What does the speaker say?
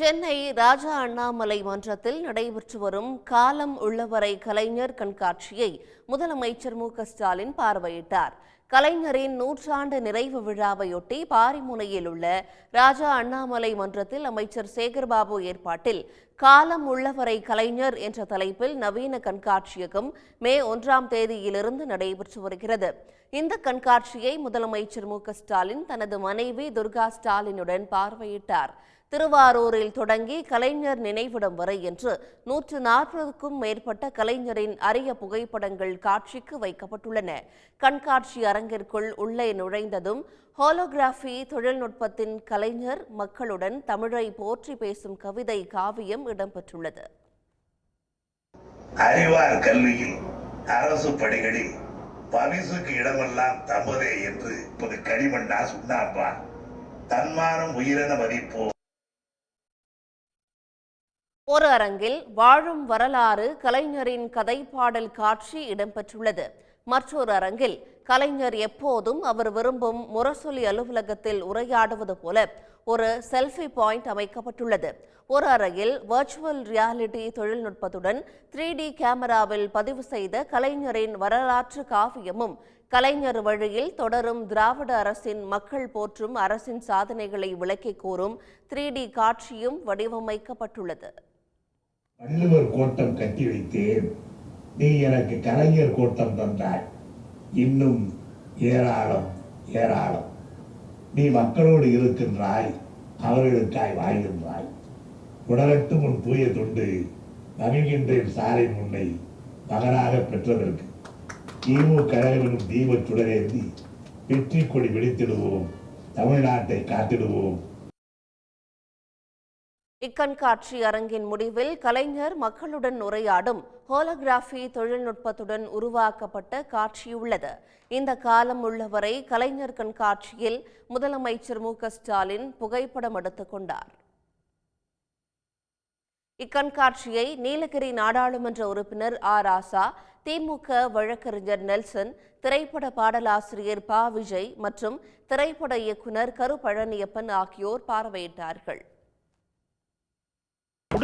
சென்னை ராஜா அண்ணாமலை மன்றத்தில் நடைபெற்று வரும் காலம் உள்ளவரை கலைஞர் கண்காட்சியை முதலமைச்சர் மு ஸ்டாலின் பார்வையிட்டார். கலைஞரின் நூற்றாண்டு நிறைவு விழாவையொட்டி பாரிமுனையில் உள்ள ராஜா அண்ணாமலை மன்றத்தில் அமைச்சர் சேகர்பாபு ஏற்பாட்டில் காலம் உள்ளவரை கலைஞர் என்ற தலைப்பில் நவீன கண்காட்சியகம் மே ஒன்றாம் தேதியிலிருந்து நடைபெற்று வருகிறது. இந்த கண்காட்சியை முதலமைச்சர் மு ஸ்டாலின் தனது மனைவி துர்கா ஸ்டாலினுடன் பார்வையிட்டார். திருவாரூரில் தொடங்கி கலைஞர் நினைவிடம் வரை என்று நூற்று நாற்பதுக்கும் மேற்பட்ட கலைஞரின் அரிய புகைப்படங்கள் காட்சிக்கு வைக்கப்பட்டுள்ளன. கண்காட்சி அரங்கிற்குள் உள்ளே நுழைந்ததும் ஹோலோகிராஃபி தொழில்நுட்பத்தின் கலைஞர் மக்களுடன் தமிழை போற்றி பேசும் கவிதை காவியம் இடம்பெற்றுள்ளது. அறிவார் கல்வியில் அரசு பணிகளில் பரிசுக்கு இடமெல்லாம் தமதே என்று இப்போது களிமண்ணா சுண்ணாம்பா தன்மானம் உயிரென மதிப்போம். ஒரு அரங்கில் வாழும் வரலாறு கலைஞரின் கதைப்பாடல் காட்சி இடம்பெற்றுள்ளது. மற்றொரு அரங்கில் கலைஞர் எப்போதும் அவர் விரும்பும் முரசொலி அலுவலகத்தில் உரையாடுவது போல ஒரு செல்ஃபி பாயிண்ட் அமைக்கப்பட்டுள்ளது. ஒரு அறையில் வர்ச்சுவல் ரியாலிட்டி தொழில்நுட்பத்துடன் த்ரீ டி கேமராவில் பதிவு செய்த கலைஞரின் வரலாற்று காவியமும் கலைஞர் வழியில் தொடரும் திராவிட அரசின் மக்கள் போற்றும் அரசின் சாதனைகளை விளக்கிக் கூறும் த்ரீ டி காட்சியும் வடிவமைக்கப்பட்டுள்ளது. வள்ளுவர் கோட்டம் கட்டி வைத்தேன். நீ எனக்கு கலைஞர் கோட்டம் தந்தாய். இன்னும் ஏராளம் ஏராளம். நீ மக்களோடு இருக்கின்றாய் அவர்களுக்காய் வாழ்கின்றாய். உடலட்டும் உன் தூய தொண்டு மகிழ்கின்றேன் சாரை முன்னை மகனாக பெற்றதற்கு. ஈமு கழகமெனும் தீபச் சுடரேந்தி வெற்றி கொடி விழித்திடுவோம் தமிழ்நாட்டை காத்திடுவோம். இக்கண்காட்சி அரங்கின் முடிவில் கலைஞர் மக்களுடன் உரையாடும் ஹோலோகிராஃபி தொழில்நுட்பத்துடன் உருவாக்கப்பட்ட காட்சியுள்ளது. இந்த காலம் உள்ளவரை கலைஞர் கண்காட்சியில் முதலமைச்சர் மு க ஸ்டாலின் புகைப்படம் எடுத்துக் கொண்டார். இக்கண்காட்சியை நீலகிரி நாடாளுமன்ற உறுப்பினர் ஆ. ராசா திமுக வழக்கறிஞர் நெல்சன் திரைப்பட பாடலாசிரியர் பா. விஜய் மற்றும் திரைப்பட இயக்குனர் கரு பழனியப்பன் ஆகியோர் பார்வையிட்டார்கள்.